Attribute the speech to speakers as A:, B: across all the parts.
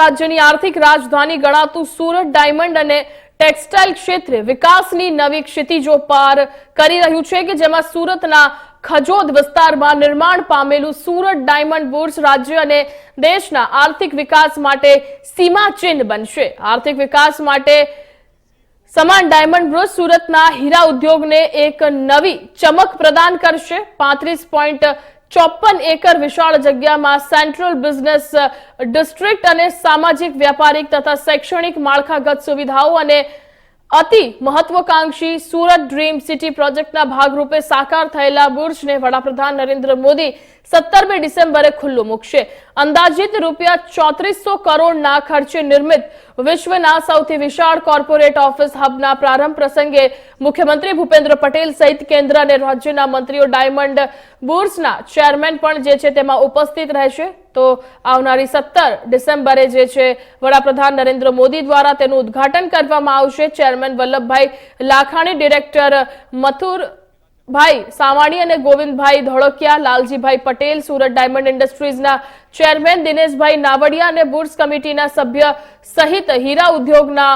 A: રાજ્યની આર્થિક રાજધાની ગણાતું સુરત ડાયમંડ અને ટેક્સટાઇલ ક્ષેત્રે વિકાસની નવી ક્ષિતિજો પાર કરી રહ્યું છે કે જેમાં સુરતના ખજોદ વિસ્તારમાં નિર્માણ પામેલું સુરત ડાયમંડ બુર્સ રાજ્ય અને દેશના આર્થિક વિકાસ માટે સીમાચિહ્ન બનશે. આર્થિક વિકાસ માટે સમાન ડાયમંડ બ્રુસ સુરતના હીરા ઉદ્યોગને એક નવી ચમક પ્રદાન કરશે. પાંત્રીસ પોઈન્ટ ચોપન એકર વિશાળ જગ્યામાં સેન્ટ્રલ બિઝનેસ ડિસ્ટ્રિક્ટ અને સામાજિક, વ્યાપારિક તથા શૈક્ષણિક માળખાગત સુવિધાઓ અને અતિ મહત્વકાંક્ષી સુરત ડ્રીમ સિટી પ્રોજેક્ટના ભાગરૂપે સાકાર થયેલા બુર્જને વડાપ્રધાન નરેન્દ્ર મોદી સત્તરમી ડિસેમ્બરે ખુલ્લું મૂકશે. અંદાજિત રૂપિયા ચોત્રીસો કરોડના ખર્ચે નિર્મિત વિશ્વના સૌથી વિશાળ કોર્પોરેટ ઓફિસ હબના પ્રારંભ પ્રસંગે મુખ્યમંત્રી ભૂપેન્દ્ર પટેલ સહિત કેન્દ્ર અને રાજ્યના મંત્રીઓ ડાયમંડ બુર્સના ચેરમેન પણ જે છે તેમાં ઉપસ્થિત રહેશે. તો આવનારી સત્તર ડિસેમ્બરે જે છે, વડાપ્રધાન નરેન્દ્ર મોદી દ્વારા તેનું ઉદ્ઘાટન કરવામાં આવશે. ચેરમેન વલ્લભભાઈ લાખાણી, ડિરેક્ટર મથુર ભાઈ સાવાણી અને ગોવિંદભાઈ ધોળકિયા, લાલજીભાઈ પટેલ, સુરત ડાયમંડ ઇન્ડસ્ટ્રીઝના ચેરમેન દિનેશભાઈ નાવડિયા અને બુર્સ કમિટીના સભ્ય સહિત હીરા ઉદ્યોગના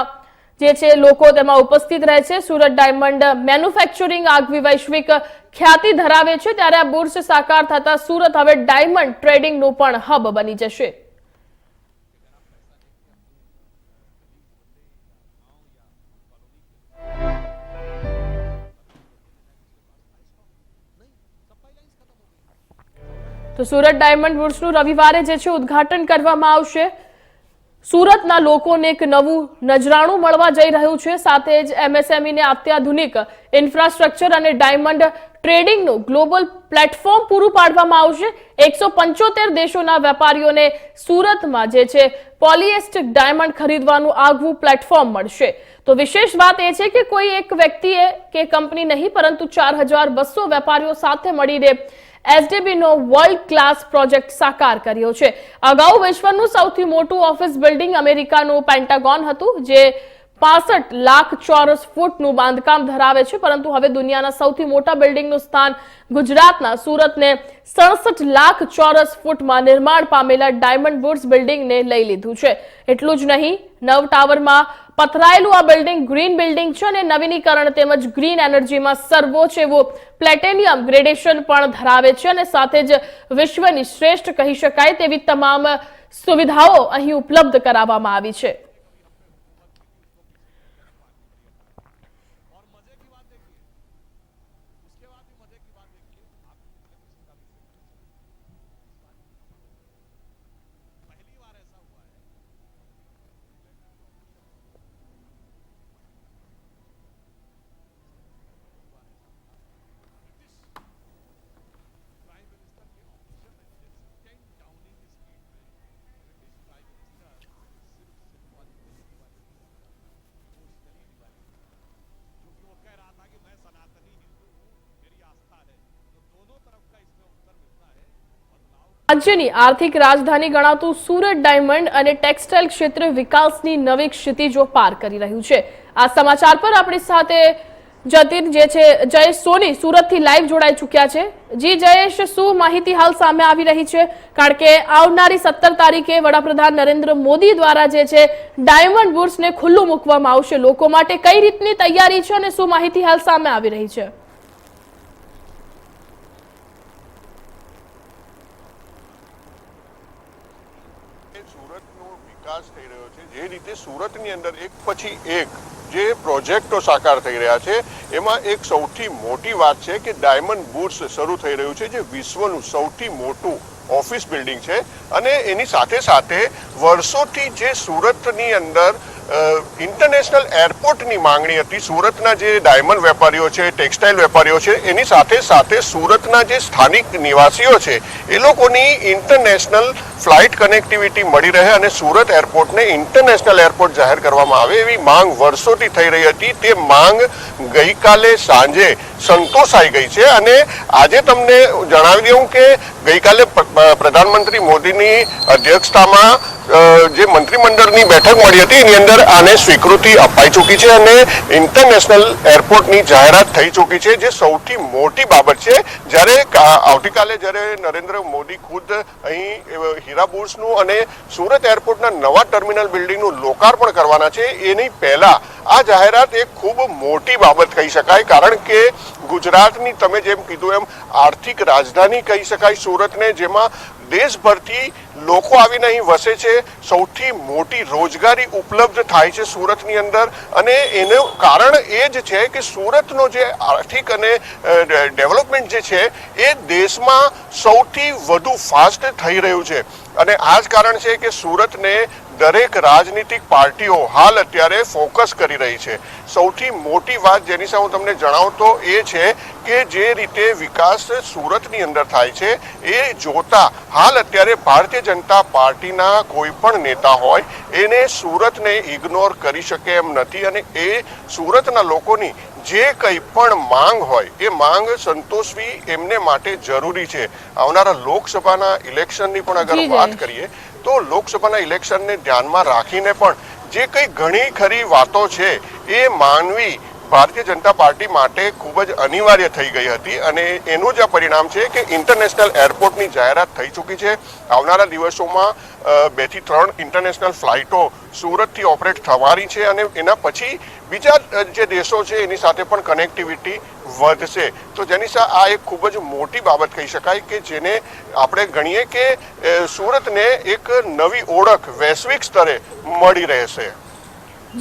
A: જે છે, લોકો તેમાં ઉપસ્થિત રહે છે. સુરત ડાયમંડ મેન્યુફેક્ચરિંગ આગવી વૈશ્વિક ખ્યાતિ ધરાવે છે. ત્યારે આ બુર્સ સાકાર થતા સુરત હવે ડાયમંડ ટ્રેડિંગનું પણ હબ બની જશે. તો સુરત ડાયમંડ બુર્સનું રવિવારે જે છે, ઉદ્ઘાટન કરવામાં આવશે. સુરતના લોકોને એક નવું નજરાણું મળવા જઈ રહ્યું છે. સાથે જ એમએસએમઈને અત્યાધુનિક ઇન્ફ્રાસ્ટ્રક્ચર અને ડાયમંડ ટ્રેડિંગનું ગ્લોબલ પ્લેટફોર્મ પૂરું પાડવામાં આવશે. એકસો પંચોતેર દેશોના વેપારીઓને સુરતમાં જે છે પોલિએસ્ટિક ડાયમંડ ખરીદવાનું આગવું પ્લેટફોર્મ મળશે. તો વિશેષ વાત એ છે કે કોઈ એક વ્યક્તિએ કે કંપની નહીં, પરંતુ ચાર વેપારીઓ સાથે મળીને એસડીબી નો વર્લ્ડ ક્લાસ પ્રોજેક્ટ સાકાર કર્યો છે. અગાઉ વિશ્વનું સૌથી મોટું ઓફિસ બિલ્ડિંગ અમેરિકાનું પેન્ટાગોન હતું, જે પાસઠ લાખ ચોરસ ફૂટનું બાંધકામ ધરાવે છે, પરંતુ હવે દુનિયાના સૌથી મોટા બિલ્ડિંગનું સ્થાન ગુજરાતના સુરતને સડસઠ લાખ ચોરસ ફૂટમાં નિર્માણ પામેલા ડાયમંડ વુડ્સ બિલ્ડિંગને લઈ લીધું છે. એટલું જ નહીં, નવ ટાવરમાં પથરાયેલું આ બિલ્ડિંગ ગ્રીન બિલ્ડિંગ છે અને નવીનીકરણ તેમજ ગ્રીન એનર્જીમાં સર્વોચ્ચ એવું પ્લેટેનિયમ ગ્રેડેશન પણ ધરાવે છે અને સાથે જ વિશ્વની શ્રેષ્ઠ કહી શકાય તેવી તમામ સુવિધાઓ અહીં ઉપલબ્ધ કરાવવામાં આવી છે. રાજ્યની આર્થિક રાજધાની ગણાતું સુરત ડાયમંડ અને ટેક્સટાઇલ ક્ષેત્ર વિકાસની નવી ક્ષિતિજો પાર કરી રહ્યું છે. આ સમાચાર પર આપણી સાથે જતીન, જે છે, જયેશ સોની સુરતથી લાઈવ જોડાઈ ચૂક્યા છે. જી જયેશ, શું માહિતી હાલ સામે આવી રહી છે? કારણ કે આવનારી સત્તર તારીખે વડાપ્રધાન નરેન્દ્ર મોદી દ્વારા જે છે, ડાયમંડ બુર્સને ખુલ્લું મૂકવામાં આવશે. લોકો માટે કઈ રીતની તૈયારી છે અને શું માહિતી હાલ સામે આવી રહી છે?
B: સુરતનો વિકાસ થઈ રહ્યો છે, જે રીતે સુરતની અંદર એક પછી એક જે પ્રોજેક્ટો સાકાર થઈ રહ્યા છે, એમાં એક સૌથી મોટી વાત છે કે ડાયમંડ બુટ્સ શરૂ થઈ રહ્યું છે, જે વિશ્વનું સૌથી મોટું ઓફિસ બિલ્ડિંગ છે. અને એની સાથે સાથે વર્ષોથી જે સુરતની અંદર ઇન્ટરનેશનલ એરપોર્ટની માંગણી હતી. સુરતના જે ડાયમંડ વેપારીઓ છે ટેક્સટાઇલ વેપારીઓ છે, એની સાથે સાથે સુરતના જે સ્થાનિક નિવાસીઓ છે, એ લોકોની ઇન્ટરનેશનલ ફ્લાઇટ કનેક્ટિવિટી મળી રહે અને સુરત એરપોર્ટને ઇન્ટરનેશનલ એરપોર્ટ જાહેર કરવામાં આવે એવી માંગ વર્ષોથી થઈ રહી હતી. તે માંગ ગઈકાલે સાંજે સંતોષાઈ ગઈ છે અને આજે તમને જણાવી દઉં કે ગઈકાલે પ્રધાનમંત્રી મોદીની અધ્યક્ષતામાં જે મંત્રીમંડળની બેઠક મળી હતી, એની અંદર આને સ્વીકૃતિ અપાઈ ચૂકી છે અને ઇન્ટરનેશનલ એરપોર્ટની જાહેરાત થઈ ચૂકી છે, જે સૌથી મોટી બાબત છે. જ્યારે આવતીકાલે જ્યારે નરેન્દ્ર મોદી ખુદ અહીં હીરાબુર્સનું અને સુરત એરપોર્ટના નવા ટર્મિનલ બિલ્ડિંગનું લોકાર્પણ કરવાના છે, એની પહેલા આ જાહેરાત એક ખૂબ મોટી બાબત કહી શકાય, કારણ કે ગુજરાતની તમે જેમ કીધું એમ આર્થિક રાજધાની કહી શકાય સુરતને, જેમાં દેશભરથી લોકો આવીને અહીં વસે છે. સૌથી મોટી રોજગારી ઉપલબ્ધ થાય છે સુરતની અંદર અને એનું કારણ એ જ છે કે સુરતનો જે આર્થિક અને ડેવલપમેન્ટ જે છે એ દેશમાં સૌથી વધુ ફાસ્ટ થઈ રહ્યું છે. અને આ જ કારણ છે કે સુરતને દરેક રાજનીતિક પાર્ટીઓ હાલ અત્યારે ફોકસ કરી રહી છે. સૌથી મોટી વાત જેની સાથે હું તમને જણાવું તો એ છે કે જે રીતે વિકાસ સુરતની અંદર થાય છે, એ જોતા હાલ અત્યારે ભારતીય જનતા પાર્ટીના કોઈ પણ નેતા હોય, એને સુરતને ઇગ્નોર કરી શકે એમ નથી અને એ સુરતના લોકોની જે કંઈ પણ માંગ હોય એ માંગ સંતોષવી એમને માટે જરૂરી છે. આવનારા લોકસભાના ઇલેક્શનની પણ અગર વાત કરીએ તો લોકસભાના ઇલેક્શનને ધ્યાનમાં રાખીને પણ જે કંઈ ઘણી ખરી વાતો છે એ માનવી ભારતીય જનતા પાર્ટી માટે ખૂબ જ અનિવાર્ય થઈ ગઈ હતી અને એનું જ પરિણામ છે કે ઇન્ટરનેશનલ એરપોર્ટની જાહેરાત થઈ ચૂકી છે. આવનારા દિવસોમાં બેથી ત્રણ ઇન્ટરનેશનલ ફ્લાઇટો સુરતથી ઓપરેટ થવાની છે અને એના પછી બીજા જે દેશો છે એની સાથે પણ કનેક્ટિવિટી વધશે. તો જેની આ એક ખૂબ જ મોટી બાબત કહી શકાય કે જેને આપણે ગણીએ કે સુરતને એક નવી ઓળખ વૈશ્વિક સ્તરે મળી રહેશે.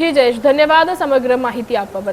A: જી જયેશ, ધન્યવાદ સમગ્ર માહિતી આપવા બદલ.